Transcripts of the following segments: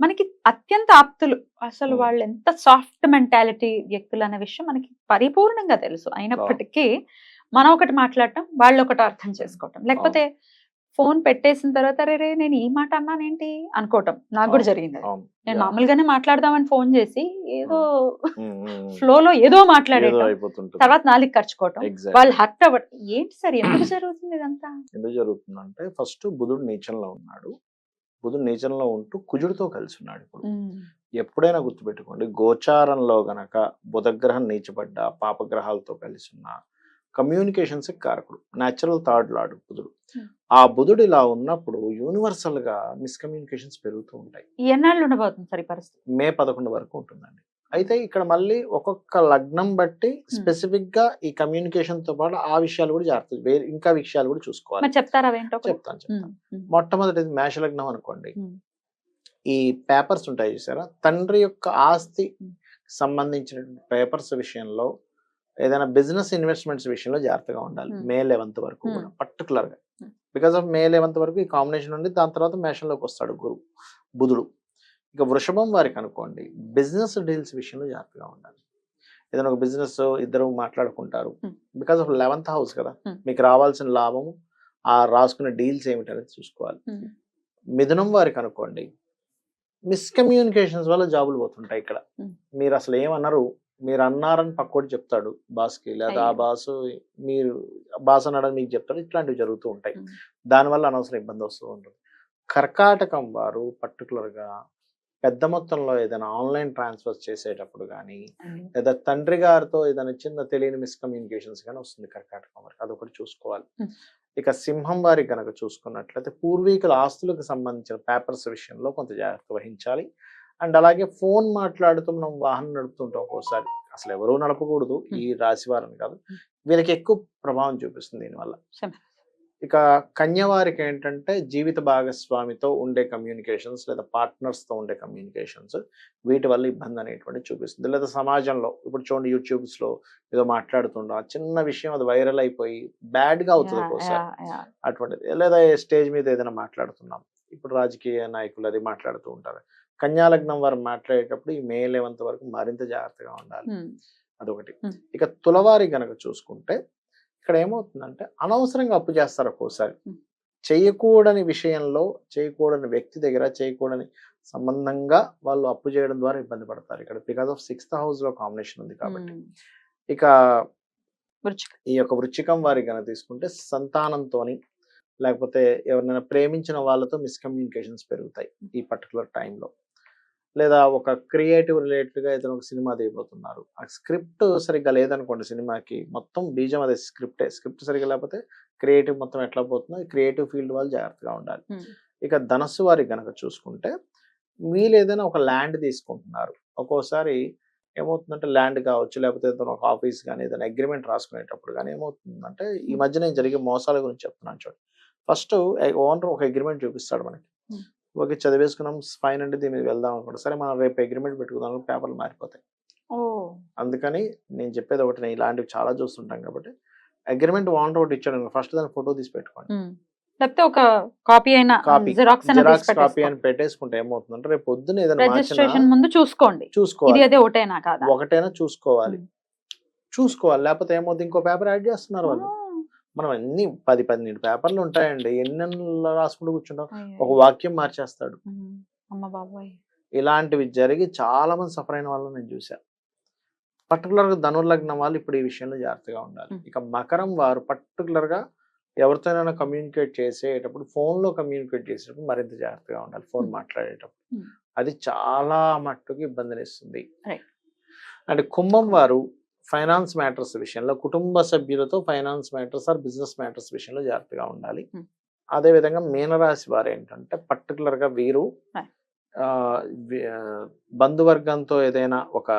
మనకి అత్యంత ఆప్తులు. అసలు. వాళ్ళు ఎంత సాఫ్ట్ మెంటాలిటీ వ్యక్తులు అనే విషయం మనకి పరిపూర్ణంగా తెలుసు. అయినప్పటికీ మనం ఒకటి మాట్లాడటం వాళ్ళు ఒకటి అర్థం చేసుకోవటం. లేకపోతే ఫోన్ పెట్టేసిన తర్వాత రే నేను ఈ మాట అన్నానేంటి? అనుకోవటం. నాకు కూడా. జరిగింది నేను. మామూలుగానే మాట్లాడదామని ఫోన్ చేసి ఏదో. ఫ్లోలో ఏదో అయిపోతుంటుంది. తర్వాత నాలుగు ఖర్చుకోవటం. వాళ్ళు హర్ట్ అవ్వడం ఏంటి సార్? ఎందుకు జరుగుతుంది ఇదంతా? ఎందుకు జరుగుతుందంటే ఫస్ట్ బుధుడు నీచంలో ఉన్నాడు. బుధుడు నీచంలో ఉంటూ కుజుడితో కలిసి ఉన్నాడు ఇప్పుడు ఎప్పుడైనా గుర్తుపెట్టుకోండి గోచారంలో గనక బుధగ్రహం నీచబడ్డ పాపగ్రహాలతో కలిసి ఉన్న కమ్యూనికేషన్స్ కారకుడు న్యాచురల్ థర్డ్ లాడు బుధుడు. ఆ బుధుడు ఇలా ఉన్నప్పుడు యూనివర్సల్గా మిస్కమ్యూనికేషన్స్ పెరుగుతూ ఉంటాయి. ఎన్నాళ్ళు ఉండబోతుంది సార్ పరిస్థితి? మే పదకొండు వరకు ఉంటుందండి. అయితే ఇక్కడ మళ్ళీ ఒక్కొక్క లగ్నం బట్టి స్పెసిఫిక్గా ఈ కమ్యూనికేషన్తో పాటు ఆ విషయాలు కూడా జాగ్రత్త వేరే ఇంకా విషయాలు కూడా చూసుకోవాలి చెప్తారా? చెప్తాను చెప్తాను మొట్టమొదటిది మేష లగ్నం అనుకోండి. ఈ పేపర్స్ ఉంటాయి చూసారా తండ్రి యొక్క ఆస్తి. సంబంధించిన పేపర్స్ విషయంలో ఏదైనా బిజినెస్ ఇన్వెస్ట్మెంట్స్ విషయంలో జాగ్రత్తగా ఉండాలి. మే లెవెంత్ వరకు. కూడా పర్టికులర్గా Hmm. Because of may eleventh వరకు ఈ కాంబినేషన్ ఉండి దాని తర్వాత మేషంలోకి వస్తాడు గురు బుధుడు ఇక వృషభం వారికి అనుకోండి బిజినెస్ డీల్స్ విషయంలో జాగ్రత్తగా ఉండాలి ఏదైనా ఒక బిజినెస్ ఇద్దరు మాట్లాడుకుంటారు. బికాస్ ఆఫ్ లెవెంత్ హౌస్ కదా. మీకు రావాల్సిన లాభము ఆ రాసుకునే డీల్స్ ఏమిటనేది చూసుకోవాలి ఉమ్, మిథునం వారికి అనుకోండి మిస్కమ్యూనికేషన్స్ వల్ల జాబులు పోతుంటాయి ఇక్కడ. మీరు అసలు ఏమన్నారు మీరు అన్నారని పక్కోటి చెప్తాడు బాస్కి లేదా ఆ. బాసు మీరు బాస్ అన్నాడని మీకు చెప్తాడు ఇట్లాంటివి జరుగుతూ ఉంటాయి. దానివల్ల అనవసరం ఇబ్బంది వస్తూ ఉంటుంది కర్కాటకం వారు particular గా పెద్ద మొత్తంలో ఏదైనా ఆన్లైన్ ట్రాన్స్ఫర్స్ చేసేటప్పుడు కానీ. లేదా తండ్రి గారితో ఏదైనా చిన్న తెలియని మిస్కమ్యూనికేషన్స్ కానీ వస్తుంది కర్కాటకం వారికి అదొకటి చూసుకోవాలి. ఇక సింహం వారికి కనుక చూసుకున్నట్లయితే పూర్వీకుల ఆస్తులకు సంబంధించిన పేపర్స్ విషయంలో కొంత జాగ్రత్త వహించాలి అండ్ అలాగే ఫోన్ మాట్లాడుతూ మనం వాహనం నడుపుతుంటాం ఒక్కోసారి అసలు ఎవరూ నడపకూడదు ఈ రాశి వారిని కాదు. వీళ్ళకి ఎక్కువ ప్రభావం చూపిస్తుంది దీనివల్ల. ఇక కన్య వారికి ఏంటంటే జీవిత భాగస్వామితో ఉండే కమ్యూనికేషన్స్ లేదా partners తో ఉండే కమ్యూనికేషన్స్ వీటి వల్ల ఇబ్బంది అనేటువంటి చూపిస్తుంది. లేదా సమాజంలో ఇప్పుడు చూడండి యూట్యూబ్స్లో ఏదో మాట్లాడుతుండో ఆ చిన్న విషయం అది వైరల్ అయిపోయి బ్యాడ్గా అవుతుంది యా. అటువంటిది. లేదా స్టేజ్ మీద ఏదైనా మాట్లాడుతున్నాం ఇప్పుడు రాజకీయ నాయకులు అది మాట్లాడుతూ ఉంటారు. కన్యాలగ్నం వారు మాట్లాడేటప్పుడు ఈ మే లెవెంత్ వరకు మరింత జాగ్రత్తగా ఉండాలి. అదొకటి. ఇక తులవారి గనక చూసుకుంటే ఇక్కడ ఏమవుతుందంటే అనవసరంగా అప్పు చేస్తారు ఒక్కోసారి. చేయకూడని విషయంలో చేయకూడని వ్యక్తి దగ్గర చేయకూడని సంబంధంగా వాళ్ళు అప్పు చేయడం ద్వారా ఇబ్బంది పడతారు ఇక్కడ బికాస్ ఆఫ్ సిక్స్త్ హౌస్లో కాంబినేషన్ ఉంది కాబట్టి. ఇక. ఈ యొక్క వృచ్చికం వారి కనుక తీసుకుంటే సంతానంతోని లేకపోతే ఎవరినైనా ప్రేమించిన వాళ్ళతో మిస్కమ్యూనికేషన్స్ పెరుగుతాయి ఈ పర్టికులర్ టైంలో లేదా ఒక క్రియేటివ్ రిలేటెడ్గా ఏదైనా ఒక సినిమా దిగిపోతున్నారు ఆ స్క్రిప్ట్ సరిగ్గా లేదనుకోండి సినిమాకి మొత్తం బీజం అదే స్క్రిప్టే. స్క్రిప్ట్ సరిగ్గా లేకపోతే క్రియేటివ్ మొత్తం ఎట్లా పోతుందో క్రియేటివ్ ఫీల్డ్ వాళ్ళు జాగ్రత్తగా ఉండాలి. ఇక ధనస్సు వారికి గనక చూసుకుంటే వీళ్ళు ఏదైనా ఒక ల్యాండ్ తీసుకుంటున్నారు. ఒక్కోసారి ఏమవుతుందంటే ల్యాండ్ కావచ్చు లేకపోతే ఏదైనా ఒక ఆఫీస్ కానీ ఏదైనా అగ్రిమెంట్ రాసుకునేటప్పుడు కానీ ఏమవుతుందంటే ఈ మధ్య నేను జరిగే మోసాల గురించి చెప్తున్నాను చూడండి ఫస్ట్ ఓనర్ ఒక అగ్రిమెంట్ చూపిస్తాడు మనకి. ఓకే చదివేసుకున్నాం ఫైన్ అంటే దీని మీద వెళ్దాం అనుకుంటా. సరే మనం రేపు అగ్రిమెంట్ పెట్టుకుందాం పేపర్లు మారిపోతాయి. అందుకని నేను చెప్పేది ఒకటి నేను ఇలాంటివి చాలా చూస్తుంటాం కాబట్టి అగ్రిమెంట్ ఓనర్ ఒకటి ఇచ్చాడు ఫస్ట్ దాని ఫోటో తీసి పెట్టుకోండి. లేకపోతే ఒక కాపీ అయినా కాపీ జిరాక్స్ కాపీ అని పెట్టేసుకుంటే ఏమవుతుందంటే రేపు పొద్దున ఏదైనా రిజిస్ట్రేషన్ ముందు చూసుకోండి. చూసుకోవాలి. అదే ఒకటేనా కాదా? ఒకటైనా చూసుకోవాలి. చూసుకోవాలి. లేకపోతే ఏమవుతుంది ఇంకో పేపర్ యాడ్ చేస్తున్నారు వాళ్ళు. మనం ఎన్ని పది పన్నెండు పేపర్లు ఉంటాయండి ఎన్ని రాసుకుంటూ కూర్చుంటాం. ఒక వాక్యం మార్చేస్తాడు ఇలాంటివి జరిగి చాలా మంది సఫర్ అయిన వాళ్ళని నేను చూసా పర్టికులర్గా ధనుర్లగ్నం వాళ్ళు ఇప్పుడు ఈ విషయంలో జాగ్రత్తగా ఉండాలి. ఇక మకరం వారు పర్టికులర్గా ఎవరితోనైనా కమ్యూనికేట్ చేసేటప్పుడు phone లో కమ్యూనికేట్ చేసేటప్పుడు మరింత జాగ్రత్తగా ఉండాలి ఫోన్. మాట్లాడేటప్పుడు. అది చాలా మట్టుకు ఇబ్బందినిస్తుంది. అంటే కుంభం వారు ఫైనాన్స్ మ్యాటర్స్ విషయంలో కుటుంబ సభ్యులతో finance matters or business matters విషయంలో జాగ్రత్తగా ఉండాలి Hmm. అదే విధంగా మీనరాశి వారు ఏంటంటే పర్టికులర్గా వీరు బంధువర్గంతో ఏదైనా ఒక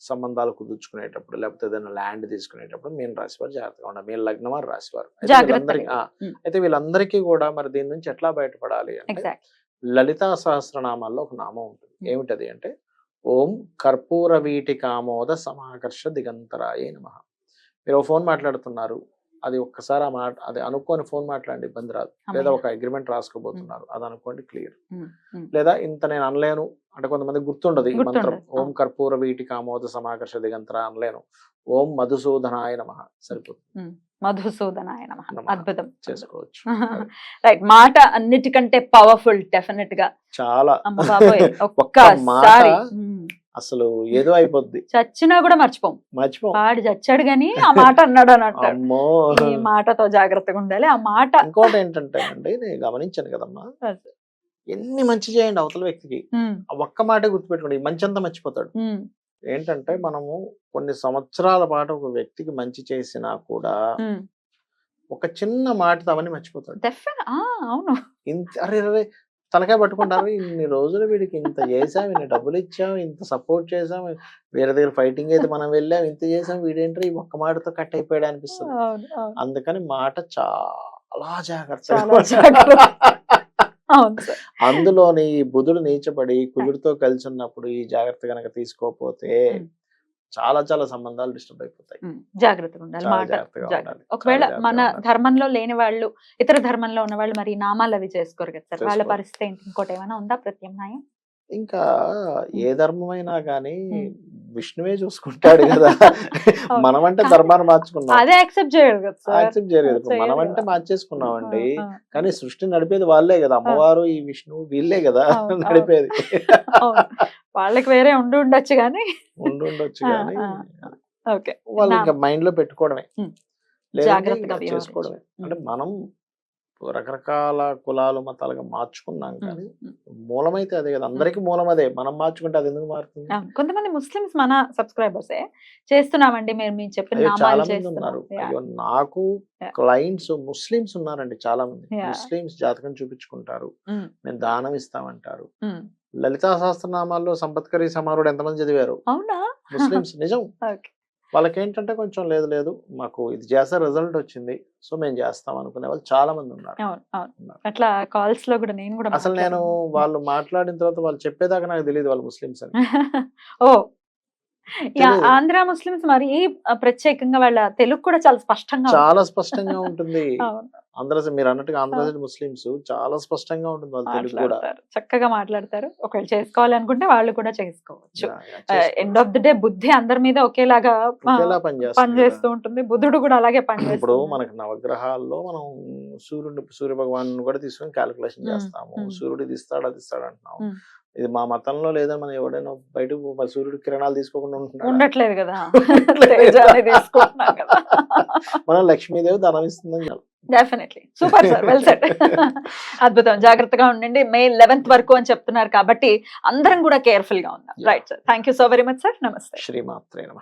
సంబంధాలు కుదుర్చుకునేటప్పుడు లేకపోతే ఏదైనా ల్యాండ్ తీసుకునేటప్పుడు మీన రాశి వారు జాగ్రత్తగా ఉండాలి మీన లగ్నం వారు రాశి వారు అయితే. వీళ్ళందరికీ కూడా మరి దీని నుంచి ఎట్లా బయటపడాలి అంటే లలితా సహస్రనామాల్లో ఒక నామం ఉంటుంది. ఏమిటది అంటే ఓం కర్పూర వీటి కామోద సమాకర్ష దిగంతరాయ నమ. మీరు ఫోన్ మాట్లాడుతున్నారు. అది ఒక్కసారి ఆ మాట అది అనుకోని ఫోన్ మాట్లాడండి ఇబ్బంది రాదు. లేదా ఒక అగ్రిమెంట్ రాసుకోబోతున్నారు అది అనుకోండి క్లియర్ లేదా ఇంత నేను అనలేను అంటే కొంతమంది గుర్తుండదు ఈ మంత్రం. ఓం. కర్పూర వీటి కామోద సమాకర్ష దిగంతర అనలేను. ఓం మధుసూదనాయ నమ. సరిపోతుంది. మధుసూదనాయ నమ. అద్భుతం. చేసుకోవచ్చు. రైట్ మాట అన్నిటికంటే పవర్ఫుల్ డెఫినెట్గా. చాలా. ఒక్క మాట. అసలు ఏదో అయిపోద్ది. చచ్చినా కూడా మర్చిపోం. మర్చిపో. వాడు చచ్చాడు గాని ఆ మాట అన్నాడు అని అమ్మో. ఈ మాటతో జాగ్రత్తగా ఉండాలి. ఆ మాట ఇంకోటి ఏంటంటే అండి నేను గమనించాను కదమ్మా. ఎన్ని మంచి చేయండి అవతల వ్యక్తికి. ఒక్క మాటే గుర్తుపెట్టుకోండి మంచి అంతా మర్చిపోతాడు. ఏంటంటే మనము కొన్ని సంవత్సరాల పాటు ఒక వ్యక్తికి మంచి చేసినా కూడా. ఒక చిన్న మాట తవని మర్చిపోతాడు. అవును. ఇంత అరే అరే తలకాయ పట్టుకుంటారు. ఇన్ని రోజులు వీడికి ఇంత చేసాం ఇన్ని డబ్బులు ఇచ్చాం ఇంత సపోర్ట్ చేసాం వేరే దగ్గర ఫైటింగ్ అయితే మనం వెళ్ళాం ఇంత చేసాం వీడేంటారు ఈ ఒక్క మాటతో కట్ అయిపోయాడు అనిపిస్తుంది. అందుకని మాట చాలా జాగ్రత్త. అందులోని ఈ బుధుడు నీచబడి కుజుడితో కలిసి ఉన్నప్పుడు ఈ జాగ్రత్త గనక తీసుకోకపోతే. చాలా చాలా సంబంధాలు డిస్టర్బ్ అయిపోతాయి జాగ్రత్తగా ఉండాలి. ఒకవేళ మన. ధర్మంలో లేని వాళ్ళు ఇతర ధర్మంలో ఉన్న వాళ్ళు మరి నామాలు అవి చేసుకోరు కదా సార్ వాళ్ళ. పరిస్థితి ఇంకోటి ఏమైనా ఉందా ప్రత్యామ్నాయం ఇంకా ఏ ధర్మమైనా కానీ. విష్ణువే చూసుకుంటాడు కదా. మనం అంటే ధర్మాన్ని మార్చుకున్నాం. అదే యాక్సెప్ట్ చేయరు కదా యాక్సెప్ట్ చేయలేదు ఇప్పుడు చేయరు మనం అంటే కదా. మార్చేసుకున్నామండి. ఆ, ఆ, కానీ సృష్టి నడిపేది వాళ్ళే కదా. అమ్మవారు ఈ విష్ణువు వీళ్ళే కదా. నడిపేది. వాళ్ళకి వేరే ఉండి ఉండొచ్చు కానీ. ఉండి ఉండొచ్చు కానీ వాళ్ళు ఇంకా మైండ్లో పెట్టుకోవడమే. చేసుకోవడమే. అంటే మనం రకరకాల కులాలు మతాలుగా మార్చుకున్నాం కానీ. మూలమైతే అదే కదా. అందరికి మూలం అదే మనం మార్చుకుంటే అది ఎందుకు మారుతుంది. కొంతమంది ముస్లిమ్స్ మన సబ్స్క్రైబర్స్ చేస్తున్నామండి మీరు మీరు చెప్పిన చాలా మంది ఉన్నారు. నాకు. క్లయింట్స్ ముస్లిమ్స్ ఉన్నారండి చాలా మంది. ముస్లిమ్స్ జాతకం చూపించుకుంటారు. మేము దానం ఇస్తామంటారు. లలితా సహస్రనామాల్లో సంపత్కరి సమారుడు ఎంతమంది చదివారు? అవునా? ముస్లిమ్స్. నిజం. వాళ్ళకి ఏంటంటే కొంచెం లేదు లేదు మాకు ఇది చేస్తే రిజల్ట్ వచ్చింది సో మేము చేస్తాం అనుకునే వాళ్ళు చాలా మంది ఉన్నారు. అట్లా కాల్స్లో కూడా నేను కూడా అసలు నేను. వాళ్ళు మాట్లాడిన తర్వాత వాళ్ళు చెప్పేదాకా నాకు తెలియదు వాళ్ళు ముస్లిమ్స్ అని ఓ. ఆంధ్ర ముస్లిమ్స్ మరి ప్రత్యేకంగా వాళ్ళ తెలుగు కూడా చాలా స్పష్టంగా. చాలా స్పష్టంగా ఉంటుంది. ఆంధ్ర మీరు అన్నట్టుగా ఆంధ్ర సైడ్ ముస్లిమ్స్ చాలా స్పష్టంగా ఉంటుంది వాళ్ళ తెలుగు కూడా. చక్కగా మాట్లాడతారు. ఒకవేళ చేసుకోవాలనుకుంటే వాళ్ళు కూడా చేసుకోవచ్చు. ఎండ్ ఆఫ్ ది డే బుద్ధి అందరి మీద ఒకేలాగా పనిచేస్తూ. ఉంటుంది. బుధుడు కూడా అలాగే ఇప్పుడు పనిచేస్తుంది మనకి నవగ్రహాల్లో మనం సూర్యుడు సూర్య భగవాన్ కూడా తీసుకొని క్యాలిక్యులేషన్ చేస్తాము. సూర్యుడు ఇది ఇస్తాడు అది ఇస్తాడు అంటున్నాం మ్మ్. ఇది మా మతంలో లేదని మనం ఎవడైనా బయట మరి సూర్యుడు కిరణాలు తీసుకోకుండా? ఉండట్లేదు కదా. మనం లక్ష్మీదేవి ధనం ఇస్తుందని. Definitely super sir well set అద్భుతం. జాగ్రత్తగా ఉండండి. మే లెవెన్త్ వరకు అని చెప్తున్నారు కాబట్టి అందరం కూడా కేర్ఫుల్గా ఉందాం. Right sir thank you so very much sir నమస్తే శ్రీమాత్రే